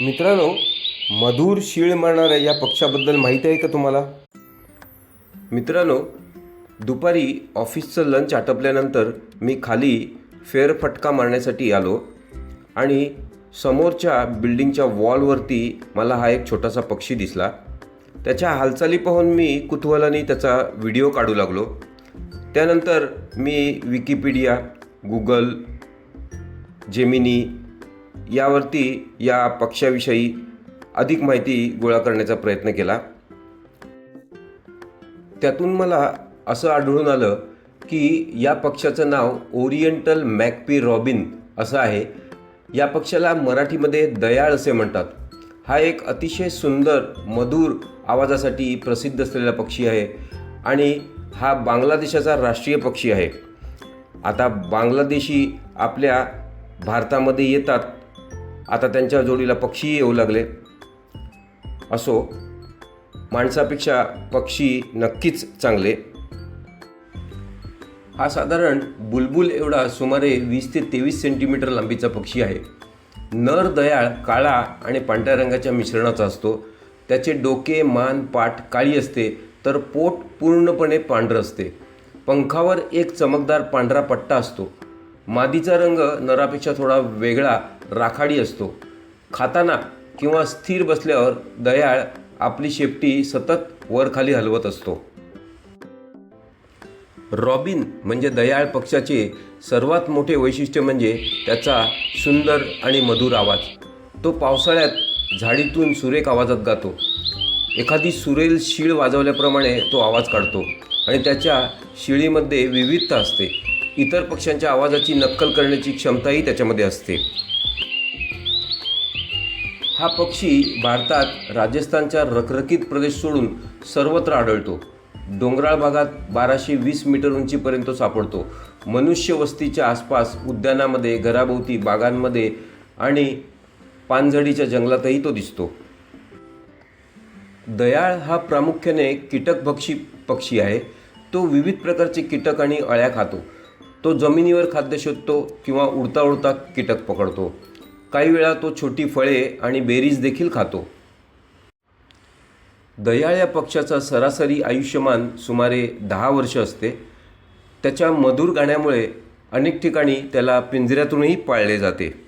मित्रांनो मधुर शीळ मारणाऱ्या या पक्षाबद्दल माहिती आहे का तुम्हाला? मित्रांनो दुपारी ऑफिसचं लंच आटपल्यानंतर मी खाली फेरफटका मारण्यासाठी आलो आणि समोरच्या बिल्डिंगच्या वॉलवरती मला हा एक छोटासा पक्षी दिसला. त्याच्या हालचाली पाहून मी कुतूहलाने त्याचा व्हिडिओ काढू लागलो. त्यानंतर मी विकिपीडिया गुगल जेमिनी यावरती या पक्षाविषयी अधिक माहिती गोळा करण्याचा प्रयत्न केला. त्यातून मला असं आढळून आलं की या पक्षाचं नाव ओरिएंटल मॅकपी रॉबिन असं आहे. या पक्षाला मराठीमध्ये दयाळ असे म्हणतात. हा एक अतिशय सुंदर मधुर आवाजासाठी प्रसिद्ध असलेला पक्षी आहे आणि हा बांगलादेशाचा राष्ट्रीय पक्षी आहे. आता बांगलादेशी आपल्या भारतामध्ये येतात आता त्यांच्या जोडीला पक्षीही येऊ लागले. असो माणसापेक्षा पक्षी नक्कीच चांगले. हा साधारण बुलबुल एवढा सुमारे वीस ते तेवीस सेंटीमीटर लांबीचा पक्षी आहे. नर दयाळ काळा आणि पांढऱ्या रंगाच्या मिश्रणाचा असतो. त्याचे डोके मान पाठ काळी असते तर पोट पूर्णपणे पांढरं असते. पंखावर एक चमकदार पांढरा पट्टा असतो. मादीचा रंग नरापेक्षा थोडा वेगळा राखाडी असतो. खाताना किंवा स्थिर बसल्यावर दयाळ आपली शेपटी सतत वरखाली हलवत असतो. रॉबिन म्हणजे दयाळ पक्षाचे सर्वात मोठे वैशिष्ट्य म्हणजे त्याचा सुंदर आणि मधुर आवाज. तो पावसाळ्यात झाडीतून सुरेख आवाजात गातो. एखादी सुरेल शीळ वाजवल्याप्रमाणे तो आवाज काढतो आणि त्याच्या शिळीमध्ये विविधता असते. इतर पक्ष्यांच्या आवाजाची नक्कल करण्याची क्षमताही त्याच्यामध्ये असते. हा पक्षी भारतात राजस्थानच्या रखरखीत प्रदेश सोडून सर्वत्र आढळतो. डोंगराळ भागात बाराशे वीस मीटर उंचीपर्यंत सापडतो. मनुष्य वस्तीच्या आसपास उद्यानामध्ये घराभोवती बागांमध्ये आणि पानझडीच्या जंगलातही तो दिसतो. दयाळ हा प्रामुख्याने कीटकभक्षी पक्षी आहे. तो विविध प्रकारचे कीटक आणि अळ्या खातो. तो जमिनीवर खाद्य शोधतो किंवा उडता उडता कीटक पकडतो. काही वेळा तो छोटी फळे आणि बेरीज देखील खातो. दयाळ या पक्षाचा सरासरी आयुष्यमान सुमारे दहा वर्ष असते. त्याच्या मधुर गाण्यामुळे अनेक ठिकाणी त्याला पिंजऱ्यातूनही पाळले जाते.